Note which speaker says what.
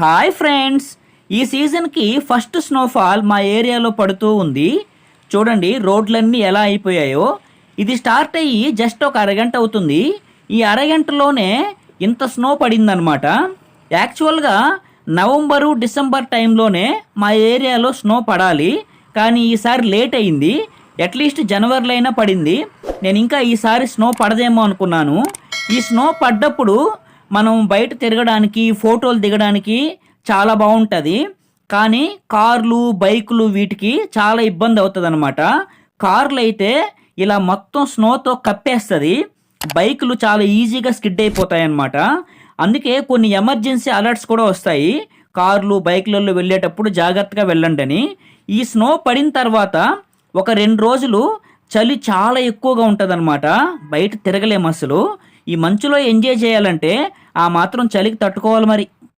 Speaker 1: Hi friends ఈ సీజన్కి first snowfall మా ఏరియాలో పడుతూ ఉంది. చూడండి రోడ్లన్నీ ఎలా అయిపోయాయో. ఇది స్టార్ట్ అయ్యి జస్ట్ ఒక అరగంట అవుతుంది. ఈ అరగంటలోనే ఇంత స్నో పడిందనమాట యాక్చువల్గా నవంబరు డిసెంబర్ టైంలోనే మా ఏరియాలో స్నో పడాలి. కానీ ఈసారి లేట్ అయింది. అట్లీస్ట్ జనవరిలో అయినా పడింది. నేను ఇంకా ఈసారి స్నో పడదేమో అనుకున్నాను. ఈ స్నో పడ్డప్పుడు మనం బయట తిరగడానికి ఫోటోలు దిగడానికి చాలా బాగుంటుంది. కానీ కార్లు బైకులు వీటికి చాలా ఇబ్బంది అవుతుంది అనమాట కార్లు అయితే ఇలా మొత్తం స్నోతో కప్పేస్తుంది. బైకులు చాలా ఈజీగా స్కిడ్ అయిపోతాయి అన్నమాట అందుకే కొన్ని ఎమర్జెన్సీ అలర్ట్స్ కూడా వస్తాయి. కార్లు బైకులలో వెళ్ళేటప్పుడు జాగ్రత్తగా వెళ్ళండి అని. ఈ స్నో పడిన తర్వాత ఒక రెండు రోజులు చలి చాలా ఎక్కువగా ఉంటుందన్నమాట. బయట తిరగలేము అసలు. ఈ మంచులో ఎంజాయ్ చేయాలంటే ఆ మాత్రం చలికి తట్టుకోవాలి మరి.